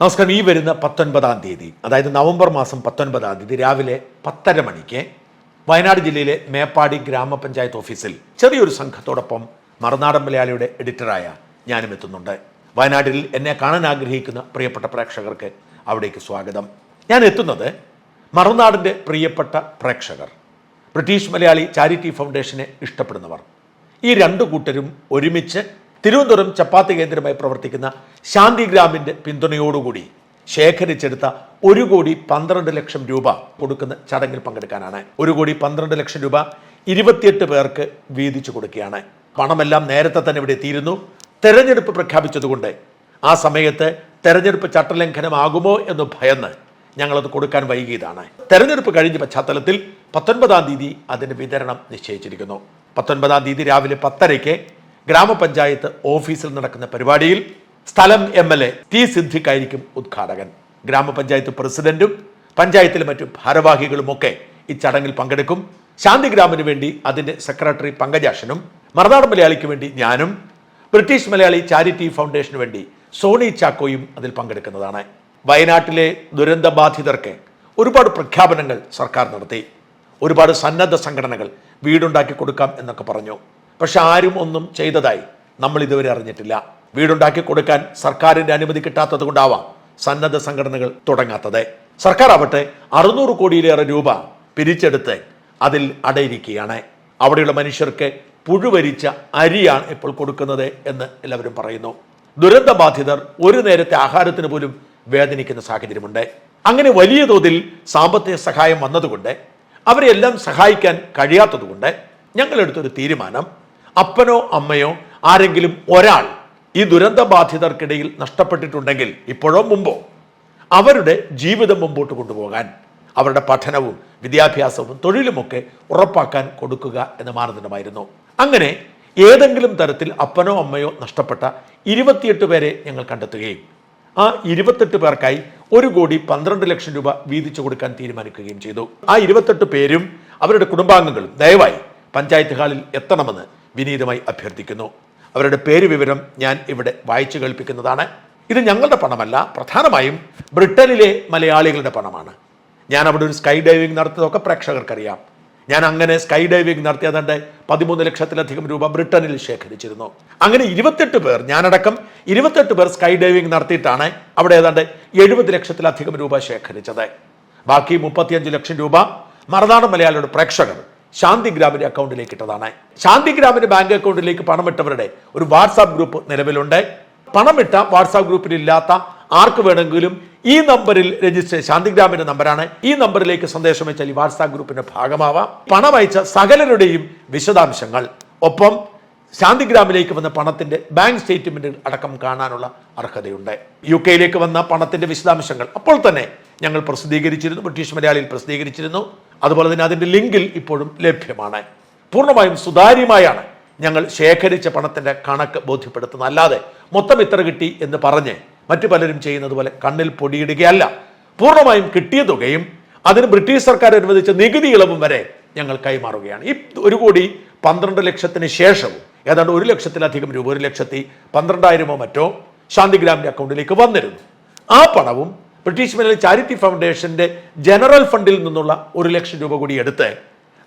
നമസ്കാരം. ഈ വരുന്ന പത്തൊൻപതാം തീയതി അതായത് നവംബർ മാസം പത്തൊൻപതാം തീയതി രാവിലെ പത്തര മണിക്ക് വയനാട് ജില്ലയിലെ മേപ്പാടി ഗ്രാമപഞ്ചായത്ത് ഓഫീസിൽ ചെറിയൊരു സംഘത്തോടൊപ്പം മറുനാടൻ മലയാളിയുടെ എഡിറ്ററായ ഞാനും എത്തുന്നുണ്ട്. വയനാട്ടിൽ എന്നെ കാണാൻ ആഗ്രഹിക്കുന്ന പ്രിയപ്പെട്ട പ്രേക്ഷകർക്ക് അവിടേക്ക് സ്വാഗതം. ഞാൻ എത്തുന്നത് മറുനാടിന്റെ പ്രിയപ്പെട്ട പ്രേക്ഷകർ ബ്രിട്ടീഷ് മലയാളി ചാരിറ്റി ഫൗണ്ടേഷനെ ഇഷ്ടപ്പെടുന്നവർ. ഈ രണ്ടു കൂട്ടരും ഒരുമിച്ച് തിരുവനന്തപുരം ചപ്പാത്തി കേന്ദ്രമായി പ്രവർത്തിക്കുന്ന ശാന്തിഗ്രാമിന്റെ പിന്തുണയോടുകൂടി ശേഖരിച്ചെടുത്ത ഒരു കോടി പന്ത്രണ്ട് ലക്ഷം രൂപ കൊടുക്കുന്ന ചടങ്ങിൽ പങ്കെടുക്കാനാണ്. ഒരു കോടി പന്ത്രണ്ട് ലക്ഷം രൂപ ഇരുപത്തിയെട്ട് പേർക്ക് വീതിച്ചു കൊടുക്കുകയാണ്. പണമെല്ലാം നേരത്തെ തന്നെ ഇവിടെ എത്തിയിരുന്നു. തെരഞ്ഞെടുപ്പ് പ്രഖ്യാപിച്ചതുകൊണ്ട് ആ സമയത്ത് തെരഞ്ഞെടുപ്പ് ചട്ടലംഘനമാകുമോ എന്ന് ഭയന്ന് ഞങ്ങളത് കൊടുക്കാൻ വൈകിയതാണ്. തെരഞ്ഞെടുപ്പ് കഴിഞ്ഞ പശ്ചാത്തലത്തിൽ പത്തൊൻപതാം തീയതി അതിന് വിതരണം നിശ്ചയിച്ചിരിക്കുന്നു. പത്തൊൻപതാം തീയതി രാവിലെ പത്തരയ്ക്ക് ഗ്രാമപഞ്ചായത്ത് ഓഫീസിൽ നടക്കുന്ന പരിപാടിയിൽ സ്ഥലം എം എൽ എ ടി സിദ്ദിഖായിരിക്കും ഉദ്ഘാടകൻ. ഗ്രാമപഞ്ചായത്ത് പ്രസിഡന്റും പഞ്ചായത്തിലെ മറ്റു ഭാരവാഹികളുമൊക്കെ ഈ ചടങ്ങിൽ പങ്കെടുക്കും. ശാന്തിഗ്രാമിന് വേണ്ടി അതിന്റെ സെക്രട്ടറി പങ്കജാഷനും മറുനാട് മലയാളിക്ക് വേണ്ടി ഞാനും ബ്രിട്ടീഷ് മലയാളി ചാരിറ്റി ഫൗണ്ടേഷന് വേണ്ടി സോണി ചാക്കോയും അതിൽ പങ്കെടുക്കുന്നതാണ്. വയനാട്ടിലെ ദുരന്തബാധിതർക്ക് ഒരുപാട് പ്രഖ്യാപനങ്ങൾ സർക്കാർ നടത്തി. ഒരുപാട് സന്നദ്ധ സംഘടനകൾ വീടുണ്ടാക്കി കൊടുക്കാം എന്നൊക്കെ പറഞ്ഞു. പക്ഷെ ആരും ഒന്നും ചെയ്തതായി നമ്മൾ ഇതുവരെ അറിഞ്ഞിട്ടില്ല. വീടുണ്ടാക്കി കൊടുക്കാൻ സർക്കാരിന്റെ അനുമതി കിട്ടാത്തത് കൊണ്ടാവാം സന്നദ്ധ സംഘടനകൾ തുടങ്ങാത്തത്. സർക്കാർ ആവട്ടെ അറുന്നൂറ് കോടിയിലേറെ രൂപ പിരിച്ചെടുത്ത് അതിൽ അടയിരിക്കുകയാണ്. അവിടെയുള്ള മനുഷ്യർക്ക് പുഴുവരിച്ച അരിയാണ് ഇപ്പോൾ കൊടുക്കുന്നത് എന്ന് എല്ലാവരും പറയുന്നു. ദുരന്ത ബാധിതർ ഒരു നേരത്തെ ആഹാരത്തിന് പോലും വേദനിക്കുന്ന സാഹചര്യമുണ്ട്. അങ്ങനെ വലിയ തോതിൽ സാമ്പത്തിക സഹായം വന്നതുകൊണ്ട് അവരെല്ലാം സഹായിക്കാൻ കഴിയാത്തതുകൊണ്ട് ഞങ്ങളെടുത്തൊരു തീരുമാനം. അപ്പനോ അമ്മയോ ആരെങ്കിലും ഒരാൾ ഈ ദുരന്ത ബാധിതർക്കിടയിൽ നഷ്ടപ്പെട്ടിട്ടുണ്ടെങ്കിൽ ഇപ്പോഴോ മുമ്പോ അവരുടെ ജീവിതം മുമ്പോട്ട് കൊണ്ടുപോകാൻ അവരുടെ പഠനവും വിദ്യാഭ്യാസവും തൊഴിലുമൊക്കെ ഉറപ്പാക്കാൻ കൊടുക്കുക എന്ന മാനദണ്ഡമായിരുന്നു. അങ്ങനെ ഏതെങ്കിലും തരത്തിൽ അപ്പനോ അമ്മയോ നഷ്ടപ്പെട്ട ഇരുപത്തിയെട്ട് പേരെ ഞങ്ങൾ കണ്ടെത്തുകയും ആ ഇരുപത്തെട്ട് പേർക്കായി ഒരു കോടി പന്ത്രണ്ട് ലക്ഷം രൂപ വീതിച്ചു കൊടുക്കാൻ തീരുമാനിക്കുകയും ചെയ്തു. ആ ഇരുപത്തെട്ട് പേരും അവരുടെ കുടുംബാംഗങ്ങളും ദയവായി പഞ്ചായത്ത് ഹാളിൽ എത്തണമെന്ന് വിനീതമായി അഭ്യർത്ഥിക്കുന്നു. അവരുടെ പേര് വിവരം ഞാൻ ഇവിടെ വായിച്ചു കേൾപ്പിക്കുന്നതാണ്. ഇത് ഞങ്ങളുടെ പണമല്ല പ്രധാനമായും ബ്രിട്ടനിലെ മലയാളികളുടെ പണമാണ്. ഞാൻ അവിടെ ഒരു സ്കൈ ഡൈവിംഗ് നടത്തിയതൊക്കെ പ്രേക്ഷകർക്കറിയാം. ഞാൻ അങ്ങനെ സ്കൈ ഡൈവിംഗ് നടത്തി പതിമൂന്ന് ലക്ഷത്തിലധികം രൂപ ബ്രിട്ടനിൽ ശേഖരിച്ചിരുന്നു. അങ്ങനെ ഇരുപത്തെട്ട് പേർ ഞാനടക്കം ഇരുപത്തെട്ട് പേർ സ്കൈ ഡൈവിംഗ് നടത്തിയിട്ടാണ് അവിടെ ഏതാണ്ട് എഴുപത് ലക്ഷത്തിലധികം രൂപ ശേഖരിച്ചത്. ബാക്കി മുപ്പത്തിയഞ്ച് ലക്ഷം രൂപ മറുനാടൻ മലയാളിയുടെ പ്രേക്ഷകർ ശാന്തിഗ്രാമിന്റെ അക്കൗണ്ടിലേക്ക് ഇട്ടതാണ്. ശാന്തിഗ്രാമിന്റെ ബാങ്ക് അക്കൗണ്ടിലേക്ക് പണമിട്ടവരുടെ ഒരു വാട്സാപ്പ് ഗ്രൂപ്പ് നിലവിലുണ്ട്. പണമിട്ട വാട്സാപ്പ് ഗ്രൂപ്പിൽ ഇല്ലാത്ത ആർക്ക് വേണമെങ്കിലും ഈ നമ്പറിൽ രജിസ്റ്റർ ശാന്തിഗ്രാമിന്റെ നമ്പറാണ്. ഈ നമ്പറിലേക്ക് സന്ദേശം അയച്ചാൽ ഈ വാട്സാപ്പ് ഗ്രൂപ്പിന്റെ ഭാഗമാവാം. പണം അയച്ച സകലരുടെയും വിശദാംശങ്ങൾ. ഒപ്പം ശാന്തിഗ്രാമിലേക്ക് വന്ന പണത്തിന്റെ ബാങ്ക് സ്റ്റേറ്റ്മെന്റ് അടക്കം കാണാനുള്ള അർഹതയുണ്ട്. യു കെയിലേക്ക് വന്ന പണത്തിന്റെ വിശദാംശങ്ങൾ അപ്പോൾ തന്നെ ഞങ്ങൾ പ്രസിദ്ധീകരിച്ചിരുന്നു ബ്രിട്ടീഷ് മലയാളിയിൽ പ്രസിദ്ധീകരിച്ചിരുന്നു. അതുപോലെ തന്നെ അതിന്റെ ലിങ്കിൽ ഇപ്പോഴും ലഭ്യമാണ്. പൂർണമായും സുതാര്യമായാണ് ഞങ്ങൾ ശേഖരിച്ച പണത്തിന്റെ കണക്ക് ബോധ്യപ്പെടുത്തുന്നത്. അല്ലാതെ മൊത്തം ഇത്ര കിട്ടി എന്ന് പറഞ്ഞ് മറ്റു പലരും ചെയ്യുന്നത് പോലെ കണ്ണിൽ പൊടിയിടുകയല്ല. പൂർണമായും കിട്ടിയ തുകയും അതിന് ബ്രിട്ടീഷ് സർക്കാർ അനുവദിച്ച നികുതി ഇളവും വരെ ഞങ്ങൾ കൈമാറുകയാണ്. ഈ ഒരു കോടി പന്ത്രണ്ട് ലക്ഷത്തിന് ശേഷവും ഏതാണ്ട് ഒരു ലക്ഷത്തിലധികം രൂപ ഒരു ലക്ഷത്തി പന്ത്രണ്ടായിരമോ മറ്റോ ശാന്തിഗ്രാമിന്റെ അക്കൗണ്ടിലേക്ക് വന്നിരുന്നു. ആ പണവും ബ്രിട്ടീഷ് മെനൽ ചാരിറ്റി ഫൗണ്ടേഷന്റെ ജനറൽ ഫണ്ടിൽ നിന്നുള്ള ഒരു ലക്ഷം രൂപ കൂടി എടുത്ത്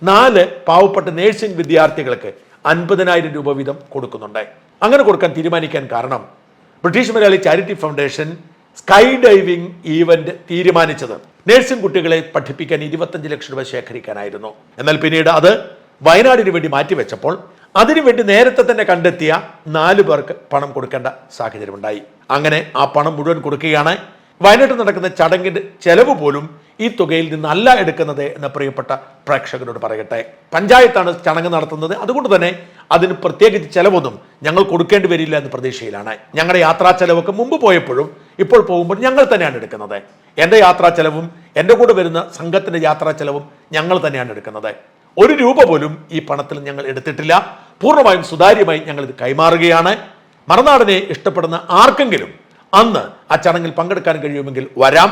നാല് പാവപ്പെട്ട നേഴ്സിംഗ് വിദ്യാർത്ഥികൾക്ക് അൻപതിനായിരം രൂപ വീതം കൊടുക്കുന്നുണ്ട്. അങ്ങനെ കൊടുക്കാൻ തീരുമാനിക്കാൻ കാരണം British Malayali charity foundation sky diving event തീരുമാനിച്ചത്. നേഴ്സിംഗ് കുട്ടികളെ പഠിപ്പിക്കാൻ ഇരുപത്തഞ്ച് ലക്ഷം രൂപ ശേഖരിക്കാനായിരുന്നു. എന്നാൽ പിന്നീട് അത് വയനാടിന് വേണ്ടി മാറ്റിവെച്ചപ്പോൾ അതിനുവേണ്ടി നേരത്തെ തന്നെ കണ്ടെത്തിയ നാലു പേർക്ക് പണം കൊടുക്കേണ്ട സാഹചര്യമുണ്ടായി. അങ്ങനെ ആ പണം മുഴുവൻ കൊടുക്കുകയാണ്. വയനാട്ടിൽ നടക്കുന്ന ചടങ്ങിന്റെ ചെലവ് പോലും ഈ തുകയിൽ നിന്നല്ല എടുക്കുന്നത് എന്ന പ്രിയപ്പെട്ട പ്രേക്ഷകരോട് പറയട്ടെ. പഞ്ചായത്താണ് ചടങ്ങ് നടത്തുന്നത്. അതുകൊണ്ട് തന്നെ അതിന് പ്രത്യേകിച്ച് ചെലവൊന്നും ഞങ്ങൾ കൊടുക്കേണ്ടി വരില്ല എന്ന പ്രതീക്ഷയിലാണ്. ഞങ്ങളുടെ യാത്രാ ചെലവൊക്കെ മുമ്പ് പോയപ്പോഴും ഇപ്പോൾ പോകുമ്പോൾ ഞങ്ങൾ തന്നെയാണ് എടുക്കുന്നത്. എന്റെ യാത്രാ ചെലവും എന്റെ കൂടെ വരുന്ന സംഘത്തിന്റെ യാത്രാ ചെലവും ഞങ്ങൾ തന്നെയാണ് എടുക്കുന്നത്. ഒരു രൂപ പോലും ഈ പണത്തിൽ ഞങ്ങൾ എടുത്തിട്ടില്ല. പൂർണമായും സുതാര്യമായി ഞങ്ങൾ ഇത് കൈമാറുകയാണ്. മറുനാടിനെ ഇഷ്ടപ്പെടുന്ന ആർക്കെങ്കിലും അന്ന് ആ ചടങ്ങിൽ പങ്കെടുക്കാൻ കഴിയുമെങ്കിൽ വരാം.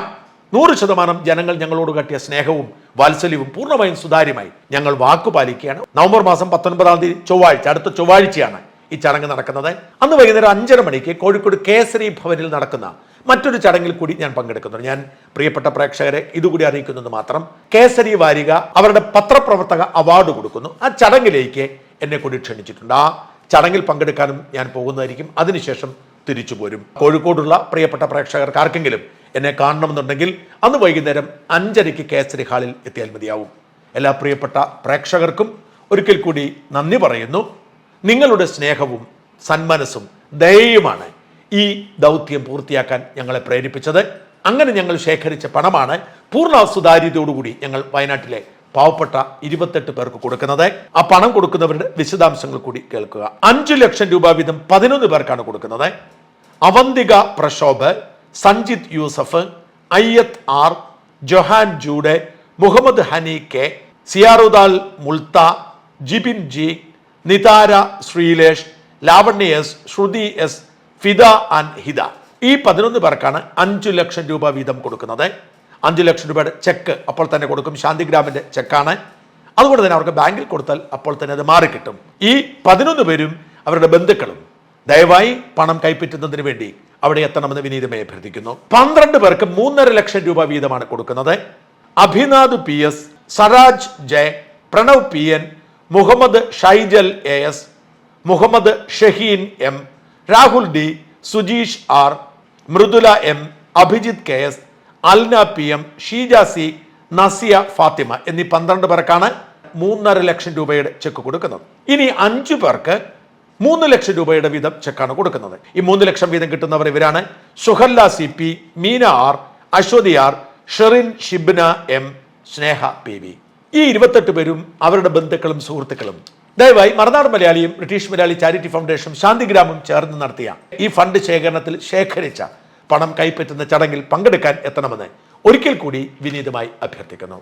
നൂറ് ശതമാനം ജനങ്ങൾ ഞങ്ങളോട് കാട്ടിയ സ്നേഹവും വാത്സല്യവും പൂർണമായും സുതാര്യമായി ഞങ്ങൾ വാക്കു പാലിക്കുകയാണ്. നവംബർ മാസം പത്തൊൻപതാം തീയതി ചൊവ്വാഴ്ച അടുത്ത ചൊവ്വാഴ്ചയാണ് ഈ ചടങ്ങ് നടക്കുന്നത്. അന്ന് വൈകുന്നേരം അഞ്ചര മണിക്ക് കോഴിക്കോട് കേസരി ഭവനിൽ നടക്കുന്ന മറ്റൊരു ചടങ്ങിൽ കൂടി ഞാൻ പങ്കെടുക്കുന്നുണ്ട്. ഞാൻ പ്രിയപ്പെട്ട പ്രേക്ഷകരെ ഇതുകൂടി അറിയിക്കുന്നത് മാത്രം കേസരി വാരിക അവരുടെ പത്രപ്രവർത്തക അവാർഡ് കൊടുക്കുന്നു. ആ ചടങ്ങിലേക്ക് എന്നെ കൂടി ക്ഷണിച്ചിട്ടുണ്ട്. ആ ചടങ്ങിൽ പങ്കെടുക്കാനും ഞാൻ പോകുന്നതായിരിക്കും. അതിനുശേഷം തിരിച്ചു പോരും. കോഴിക്കോടുള്ള പ്രിയപ്പെട്ട പ്രേക്ഷകർക്ക് ആർക്കെങ്കിലും എന്നെ കാണണമെന്നുണ്ടെങ്കിൽ അന്ന് വൈകുന്നേരം അഞ്ചരയ്ക്ക് കേസരി ഹാളിൽ എത്തിയാൽ മതിയാവും. എല്ലാ പ്രിയപ്പെട്ട പ്രേക്ഷകർക്കും ഒരിക്കൽ കൂടി നന്ദി പറയുന്നു. നിങ്ങളുടെ സ്നേഹവും സന്മനസ്സും ദയയുമാണ്. ഈ ദൗത്യം പൂർത്തിയാക്കാൻ ഞങ്ങളെ പ്രേരിപ്പിച്ചത്. അങ്ങനെ ഞങ്ങൾ ശേഖരിച്ച പണമാണ് പൂർണ സുതാര്യതയോടുകൂടി ഞങ്ങൾ വയനാട്ടിലെ പാവപ്പെട്ട ഇരുപത്തെട്ട് പേർക്ക് കൊടുക്കുന്നത്. ആ പണം കൊടുക്കുന്നവരുടെ വിശദാംശങ്ങൾ കൂടി കേൾക്കുക. അഞ്ചു ലക്ഷം രൂപ വീതം പതിനൊന്ന് പേർക്കാണ് കൊടുക്കുന്നത്. Avantika Prashobh Sanjith Yusuf Ayyath R Johan Jude Muhammad Hani K സിയാറുദാൽ മുൾത്ത Jibin G Nithara Sreelesh Lavanya S Shruthi S Fida and Hida. ഈ പതിനൊന്ന് പേർക്കാണ് അഞ്ചു ലക്ഷം രൂപ വീതം കൊടുക്കുന്നത്. അഞ്ചു ലക്ഷം രൂപയുടെ ചെക്ക് അപ്പോൾ തന്നെ കൊടുക്കും. ശാന്തിഗ്രാമിന്റെ ചെക്കാണ് അതുകൊണ്ട് തന്നെ അവർക്ക് ബാങ്കിൽ കൊടുത്താൽ അപ്പോൾ തന്നെ അത് മാറിക്കിട്ടും ഈ പതിനൊന്ന് പേരും അവരുടെ ബന്ധുക്കളും ദയവായി പണം കൈപ്പറ്റുന്നതിന് വേണ്ടി അവിടെ എത്തണമെന്ന് വിനീതമായി അഭ്യർത്ഥിക്കുന്നു. പന്ത്രണ്ട് പേർക്ക് മൂന്നര ലക്ഷം രൂപ വീതമാണ് കൊടുക്കുന്നത്. Abhinath P S Saraj J Pranav P N Muhammad Shaijal A S Muhammad Shaheen M Rahul D Sujeesh R Mridula M Abhijith K S Alna P M Sheeja C Nasiya Fathima എന്നീ പന്ത്രണ്ട് പേർക്കാണ് മൂന്നര ലക്ഷം രൂപയുടെ check കൊടുക്കുന്നത്. ഇനി അഞ്ചു പേർക്ക് മൂന്ന് ലക്ഷം രൂപയുടെ വീതം ചെക്കാണ് കൊടുക്കുന്നത്. ഈ മൂന്ന് ലക്ഷം വീതം കിട്ടുന്നവർ ഇവരാണ് Suhalla C P Meena R Aswathi R Sherin Shibna M Sneha P V. ഈ ഇരുപത്തെട്ട് പേരും അവരുടെ ബന്ധുക്കളും സുഹൃത്തുക്കളും ദയവായി മറുനാട് മലയാളിയും ബ്രിട്ടീഷ് മലയാളി ചാരിറ്റി ഫൗണ്ടേഷനും ശാന്തിഗ്രാമും ചേർന്ന് നടത്തിയ ഈ ഫണ്ട് ശേഖരണത്തിൽ ശേഖരിച്ച പണം കൈപ്പറ്റുന്ന ചടങ്ങിൽ പങ്കെടുക്കാൻ എത്തണമെന്ന് ഒരിക്കൽ കൂടി വിനീതമായി അഭ്യർത്ഥിക്കുന്നു.